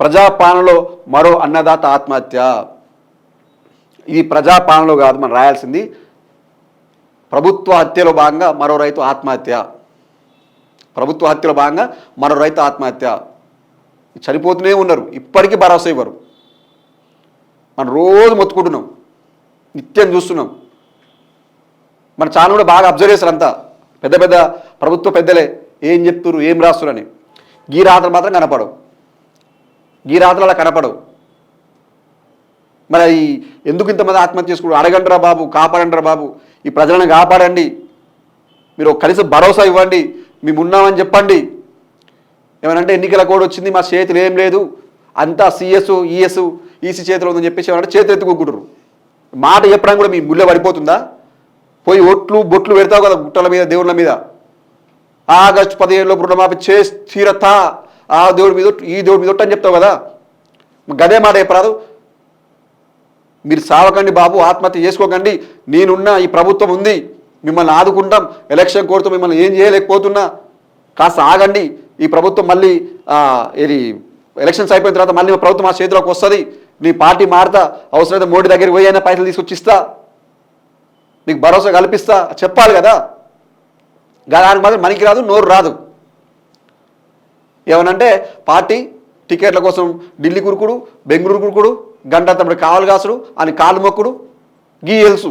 ప్రజాపాలనలో మరో అన్నదాత ఆత్మహత్య. ఇది ప్రజాపాలనలో కాదు మనం రాయాల్సింది. ప్రభుత్వ హత్యలో భాగంగా మరో రైతు ఆత్మహత్య. ప్రభుత్వ హత్యలో భాగంగా మరో రైతు ఆత్మహత్య. చనిపోతూనే ఉన్నారు ఇప్పటికీ భరోసా ఇవ్వరు. మనం రోజు మొత్తుకుంటున్నాం నిత్యం చూస్తున్నాం. మన ఛానల్ కూడా బాగా అబ్జర్వ్ చేస్తారు అంతా. పెద్ద పెద్ద ప్రభుత్వ పెద్దలే ఏం చెప్తున్నారు ఏం రాస్తున్నారని గీ రాతలు మాత్రం కనపడవు. గీ రాతలు అలా కనపడవు. మరి ఈ ఎందుకు ఇంతమంది ఆత్మహత్య చేసుకున్నారు అడగండిరా బాబు కాపాడండిరా బాబు ఈ ప్రజలను కాపాడండి. మీరు కలిసి కనీసం భరోసా ఇవ్వండి మేము ఉన్నామని చెప్పండి. ఏమనంటే ఎన్నికల కోడ్ వచ్చింది మా చేతులు ఏం లేదు. అంతా సిఎస్ ఈఎస్ ఈసీ చేతిలో ఉందని చెప్పేసి ఏమంటే చేతులు ఎత్తుకుంటున్నారు మాట చెప్పడానికి కూడా మీ ముళ్ళ పడిపోతుందా? పోయి ఒట్లు బొట్లు పెడతావు కదా గుట్టల మీద దేవుళ్ళ మీద. ఆగస్టు పదిహేనులో రుణమాఫీ చేసి తీరతా. ఆ దేవుడి మీద ఈ దేవుడి మీద ఒట్టు అని చెప్తావు కదా? గదే మాట చెప్పరాదు? మీరు సావకండి బాబు ఆత్మహత్య చేసుకోకండి. నేనున్న ఈ ప్రభుత్వం ఉంది. మిమ్మల్ని ఆదుకుంటాం. ఎలక్షన్ కోరుతూ మిమ్మల్ని ఏం చేయలేకపోతున్నా. కాస్త ఆగండి. ఈ ప్రభుత్వం మళ్ళీ ఇది ఎలక్షన్స్ అయిపోయిన తర్వాత మళ్ళీ ప్రభుత్వం మా చేతిలోకి వస్తుంది. నీ పార్టీ మారుతా. అవసరమైతే మోడీ దగ్గరికి పోయి అయినా పైసలు తీసుకొచ్చిస్తా నీకు భరోసా కల్పిస్తా. చెప్పాలి కదా? దానికి మాత్రం మనకి రాదు నోరు రాదు. ఏమనంటే పార్టీ టికెట్ల కోసం ఢిల్లీ కురుకుడు బెంగళూరు కురుకుడు గంట తప్పుడు కావాలి కాసుడు అని కాలు మొక్కుడు గీ ఎలుసు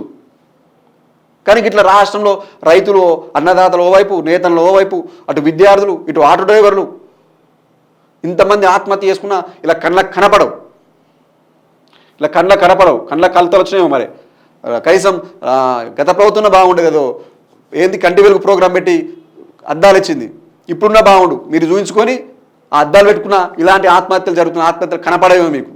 కానీ ఇట్లా రాష్ట్రంలో రైతులు అన్నదాతలు ఓవైపు నేతలు ఓవైపు అటు విద్యార్థులు ఇటు ఆటో డ్రైవర్లు ఇంతమంది ఆత్మహత్య చేసుకున్నా ఇలా కళ్ళకు కనపడవు. ఇలా కళ్ళకు కనపడవు. కళ్ళ కలతలు వచ్చినాయో మరి. కనీసం గత ప్రభుత్వం బాగుండేది ఏదో ఏంది కంటి వెలుగు ప్రోగ్రాం పెట్టి అద్దాలు ఇచ్చింది. ఇప్పుడున్న బాగుండు మీరు చూపించుకొని ఆ అద్దాలు పెట్టుకున్న ఇలాంటి ఆత్మహత్యలు జరుగుతున్న ఆత్మహత్యలు కనపడేమో మీకు.